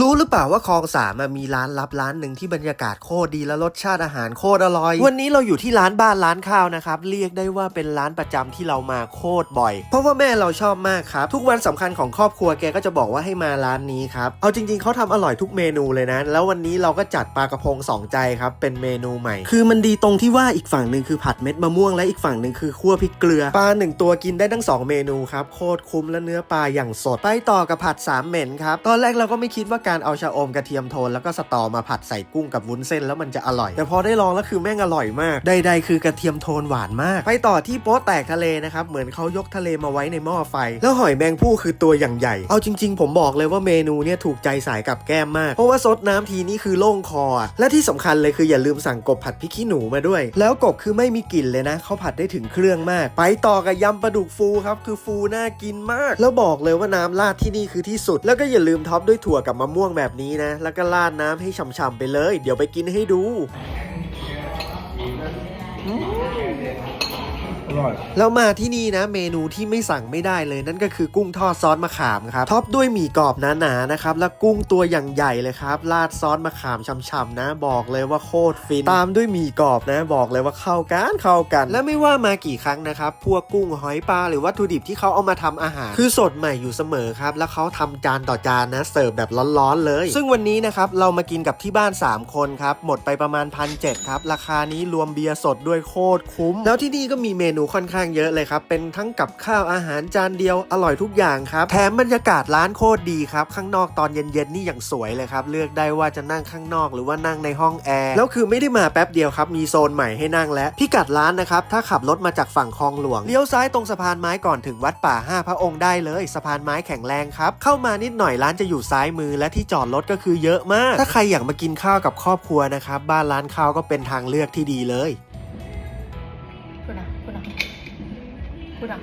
รู้หรือเปล่าว่าคลองสามอะมีร้านลับร้านหนึ่งที่บรรยากาศโคตรดีและรสชาติอาหารโคตรอร่อย วันนี้เราอยู่ที่ร้านบ้านร้านข้าวนะครับ เรียกได้ว่าเป็นร้านประจำที่เรามาโคตรบ่อย เพราะว่าแม่เราชอบมากครับ ทุกวันสำคัญของครอบครัวแกก็จะบอกว่าให้มาร้านนี้ครับ เอาจริง ๆเขาทำอร่อยทุกเมนูเลยนะ แล้ววันนี้เราก็จัดปลากระพงสองใจครับเป็นเมนูใหม่ คือมันดีตรงที่ว่าอีกฝั่งหนึ่งคือผัดเม็ดมะม่วงและอีกฝั่งหนึ่งคือคั่วพริกเกลือปลาหนึ่งตัวกินได้ทั้งสองเมนูครับโคตรคุ้มและเนื้อปลาอย่างสดไปต่อกับผัดสามเหม็นครับตอนแรกเราก็ไม่คิดว่าการเอาชะอมกระเทียมโทนแล้วก็สตอมาผัดใส่กุ้งกับวุ้นเส้นแล้วมันจะอร่อย แต่พอได้ลองแล้วคือแม่งอร่อยมาก ใดๆคือกระเทียมโทนหวานมาก ไปต่อที่โป๊ะแตกทะเลนะครับ เหมือนเขายกทะเลมาไว้ในหม้อไฟ แล้วหอยแมงผู้คือตัวอย่างใหญ่ เอาจริง ๆ ผมบอกเลยว่าเมนูเนี่ยถูกใจสายกับแก้มมาก เพราะว่าซดน้ำทีนี่คือโล่งคออะและที่สำคัญเลยคืออย่าลืมสั่งกบผัดพริกขี้หนูมาด้วย แล้วกบคือไม่มีกลิ่นเลยนะเขาผัดได้ถึงเครื่องมาก ไปต่อกับยำปลาดุกฟูครับคือฟูน่ากินมาก แล้วบอกเลยว่าน้ำราดที่นี่คือที่สุด แล้วก็อย่าลืมท็อปด้วยถั่วกับมะม่วงม่วงแบบนี้นะ แล้วก็ราดน้ำให้ฉ่ำๆไปเลย เดี๋ยวไปกินให้ดู อร่อย แล้วมาที่นี่นะเมนูที่ไม่สั่งไม่ได้เลยนั่นก็คือกุ้งทอดซอสมะขามครับท็อปด้วยหมี่กรอบหนาๆนะครับแล้วกุ้งตัวอย่างใหญ่เลยครับราดซอสมะขามช่ำๆนะ บอกเลยว่าโคตรฟินตามด้วยหมี่กรอบนะ บอกเลยว่าเข้ากันเข้ากัน และไม่ว่ามากี่ครั้งนะครับพวกกุ้งหอยปลาหรือวัตถุดิบที่เขาเอามาทำอาหาร คือสดใหม่อยู่เสมอครับแล้วเขาทำจานต่อจานนะเสิร์ฟแบบร้อนๆเลย ซึ่งวันนี้นะครับเรามากินกับที่บ้าน 3 คนครับหมดไปประมาณพันเครับราคานี้รวมเบียร์สดด้วยโคตรคุ้ม แล้วที่นี่ก็มีเมนค่อนข้างเยอะเลยครับ เป็นทั้งกับข้าวอาหารจานเดียวอร่อยทุกอย่างครับ แถมบรรยากาศร้านโคตรดีครับ ข้างนอกตอนเย็นๆนี่อย่างสวยเลยครับ เลือกได้ว่าจะนั่งข้างนอกหรือว่านั่งในห้องแอร์ แล้วคือไม่ได้มาแป๊บเดียวครับ มีโซนใหม่ให้นั่งแล้วพิกัดร้านนะครับ ถ้าขับรถมาจากฝั่งคลองหลวง เลี้ยวซ้ายตรงสะพานไม้ก่อนถึงวัดป่าห้าพระองค์ได้เลย สะพานไม้แข็งแรงครับ เข้ามานิดหน่อยร้านจะอยู่ซ้ายมือและที่จอดรถก็คือเยอะมาก ถ้าใครอยากมากินข้าวกับครอบครัวนะครับ บ้านร้านข้าวก็เป็นทางเลือกที่ดีเลย คุณอะ